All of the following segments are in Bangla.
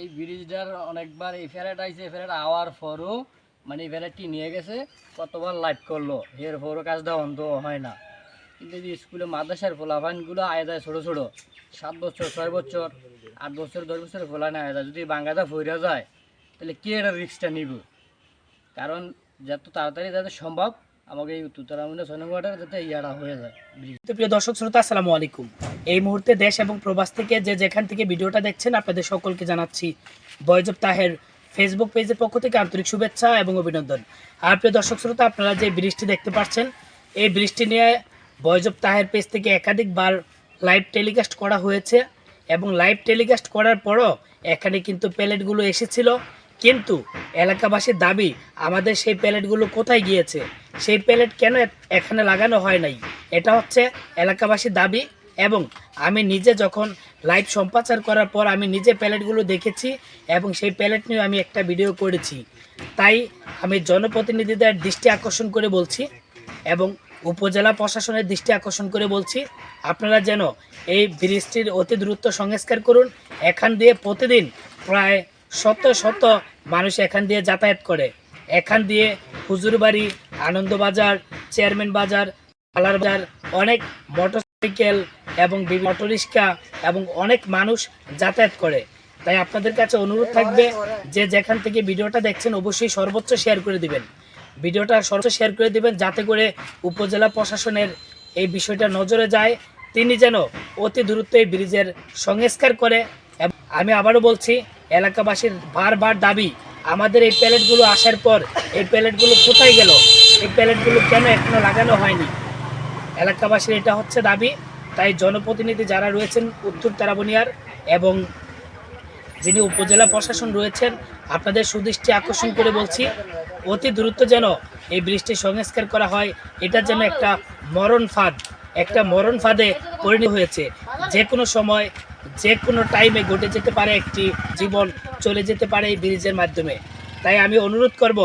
এই ব্রিজটার অনেকবার এই ফেরাট আইছে ফেরাট আওয়ার পরও মানে নিয়ে গেছে কতবার লাইভ করল এর পরও কাজটা অন্ত হয় না। কিন্তু এই যে স্কুলে মাদ্রাসার ফোলাফানগুলো আয় যায় ছোটো ছোটো সাত বছর ছয় বছর আট বছর দশ বছর ফোলা না আয় যায় যদি বাঙ্গাটা ফইরা যায় তাহলে কে এটা রিক্সটা নিব? কারণ যত তাড়াতাড়ি যাতে সম্ভব আমাকে এই উত্তরামুন্ডা ছয় নম্বরটা যাতে ইয়াটা হয়ে যায় তো প্রিয় দর্শক শ্রোতা আসসালামু আলাইকুম। এই মুহূর্তে দেশ এবং প্রবাস থেকে যে যেখান থেকে ভিডিওটা দেখছেন, আপনাদের সকলকে জানাচ্ছি বয়জব তাহের ফেসবুক পেজের পক্ষ থেকে আন্তরিক শুভেচ্ছা এবং অভিনন্দন। আর প্রিয় দর্শক শ্রোতা, আপনারা যে বৃষ্টি দেখতে পাচ্ছেন, এই বৃষ্টি নিয়ে বয়জব তাহের পেজ থেকে একাধিকবার লাইভ টেলিকাস্ট করা হয়েছে এবং লাইভ টেলিকাস্ট করার পরও এখানে কিন্তু প্যালেটগুলো এসেছিল। কিন্তু এলাকাবাসীর দাবি, আমাদের সেই প্যালেটগুলো কোথায় গিয়েছে? সেই প্যালেট কেন এখানে লাগানো হয় নাই? এটা হচ্ছে এলাকাবাসীর দাবি। এবং আমি নিজে যখন লাইভ সম্প্রচার করার পর আমি নিজে প্যালেটগুলো দেখেছি এবং সেই প্যালেট নিয়ে আমি একটা ভিডিও করেছি। তাই আমি জনপ্রতিনিধিদের দৃষ্টি আকর্ষণ করে বলছি এবং উপজেলা প্রশাসনের দৃষ্টি আকর্ষণ করে বলছি, আপনারা যেন এই ব্রিজটির অতি দ্রুত সংস্কার করুন। এখান দিয়ে প্রতিদিন প্রায় শত শত মানুষ এখান দিয়ে যাতায়াত করে। এখান দিয়ে হুজুরবাড়ি, আনন্দবাজার, চেয়ারম্যান বাজার পালার বাজার, অনেক মোটরসাইকেল এবং অটো রিক্সা এবং অনেক মানুষ যাতায়াত করে। তাই আপনাদের কাছে অনুরোধ থাকবে যে যেখান থেকে ভিডিওটা দেখছেন অবশ্যই সর্বোচ্চ শেয়ার করে দিবেন। ভিডিওটা সর্বোচ্চ শেয়ার করে দিবেন যাতে করে উপজেলা প্রশাসনের এই বিষয়টা নজরে যায়। তিনি যেন অতি দ্রুত এই ব্রিজের সংস্কার করে আমি আবারও বলছি, এলাকাবাসীর বারবার দাবি, আমাদের এই প্যালেটগুলো আসার পর এই প্যালেটগুলো কোথায় গেল? এই প্যালেটগুলো কেন এখনও লাগানো হয়নি? এলাকাবাসীর এটা হচ্ছে দাবি। তাই জনপ্রতিনিধি যারা রয়েছেন উত্তর তারাবনিয়ার এবং যিনি উপজেলা প্রশাসন রয়েছেন, আপনাদের সুদৃষ্টি আকর্ষণ করে বলছি, অতি দ্রুত যেন এই বৃষ্টির সংস্কার করা হয়, এটা যেন একটা মরণ ফাঁদ, একটা মরণ ফাঁদে পরিণত হয়েছে। যে কোনো সময়, যে কোনো টাইমে ঘটে যেতে পারে, একটি জীবন চলে যেতে পারে এই ব্রিজের মাধ্যমে। তাই আমি অনুরোধ করব,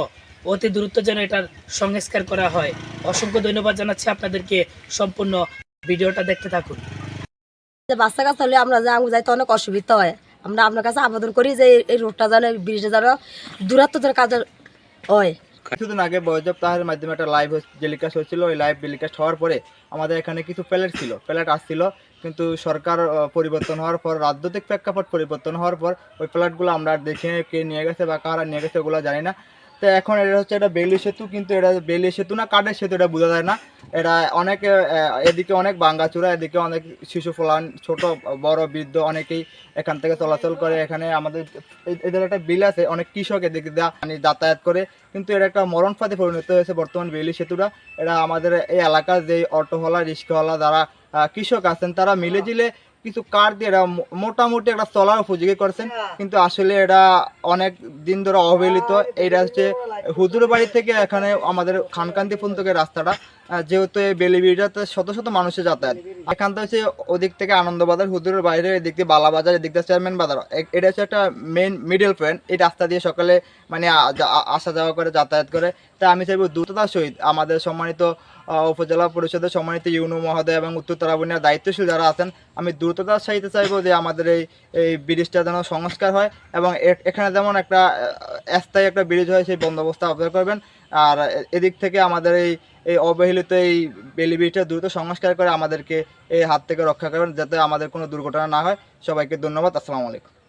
অতি দ্রুত যেন এটার সংস্কার করা হয়। অসংখ্য ধন্যবাদ জানাচ্ছি আপনাদেরকে সম্পূর্ণ ভিডিওটা দেখতে থাকুন। যে বাচ্চা কাছে হলে আমরা যে আঙু যাইতে অনেক অসুবিধা হয়। আমরা আপনার কাছে আবেদন করি যে এই- রোডটা যেন ব্রিজটা যেন দূরত্ব ধরে কাজ হয়। কিছুদিন আগে বয়জব তাহের মাধ্যমে একটা লাইভ টেলিকাস্ট হয়েছিল। ওই লাইভ টেলিকাস্ট হওয়ার পরে আমাদের এখানে কিছু প্যালেট ছিল প্যালেট আসছিল। কিন্তু সরকার পরিবর্তন হওয়ার পর রাজনৈতিক প্রেক্ষাপট পরিবর্তন হওয়ার পর ওই প্যালেটগুলো আমরা দেখি কে নিয়ে গেছে বা কারা নিয়ে গেছে ওগুলো জানি না। তো এখন এটা হচ্ছে একটা বেলি সেতু কিন্তু এটা বেলি সেতু না কাঠের সেতু এটা বোঝা যায় না। এটা অনেক এদিকে অনেক বাঙ্গাচুরা, এদিকে অনেক শিশু ফলান, ছোট, বড়, বৃদ্ধ অনেকেই এখান থেকে চলাচল করে। এখানে আমাদের এদের একটা বিল আছে, অনেক কৃষক এদিকে মানে যাতায়াত করে। কিন্তু এটা একটা মরণ ফাঁদে পরিণত হয়েছে বর্তমান বেলি সেতুটা এরা আমাদের এই এলাকার যে অটোহলা রিক্সাওয়ালা যারা কৃষক আছেন, তারা মিলে জিলে কিছু কার দিয়ে এটা মোটামুটি একটা চলার উপযোগী করছেন। কিন্তু আসলে এটা অনেক দিন ধরে অবহেলিত। এটা হচ্ছে হুজুর বাড়ি থেকে এখানে আমাদের খানকান্দি পর্যন্ত রাস্তাটা যেহেতু এই বেলিবিড়িটাতে শত শত মানুষের যাতায়াত। এখান থেকে হচ্ছে ওদিক থেকে আনন্দবাজার হুজুরের বাইরে এদিক দিয়ে বালাবাজার এদিক দিয়ে চেয়ারম্যান বাজার। এটা হচ্ছে একটা মেন মিডল পয়েন্ট এই রাস্তা দিয়ে সকালে মানে আসা যাওয়া করে যাতায়াত করে। তাই আমি চাইব দ্রুততার সহিত আমাদের সম্মানিত উপজেলা পরিষদের সম্মানিত ইউনো মহোদয় এবং উত্তর তারাবনিয়ার দায়িত্বশীল যারা আছেন, আমি দ্রুততার সহিত চাইব যে আমাদের এই এই ব্রিজটা যেন সংস্কার হয় এবং এখানে যেমন একটা স্থায়ী একটা ব্রিজ হয় সেই বন্দোবস্ত অবজার্ভ করবেন। আর এদিক থেকে আমাদের এই এই অবহেলিত এই বেলি ব্রিজটা দ্রুত সংস্কার করে আমাদেরকে এই হাত থেকে রক্ষা করবেন যাতে আমাদের কোনো দুর্ঘটনা না হয়। সবাইকে ধন্যবাদ। আসসালামু আলাইকুম।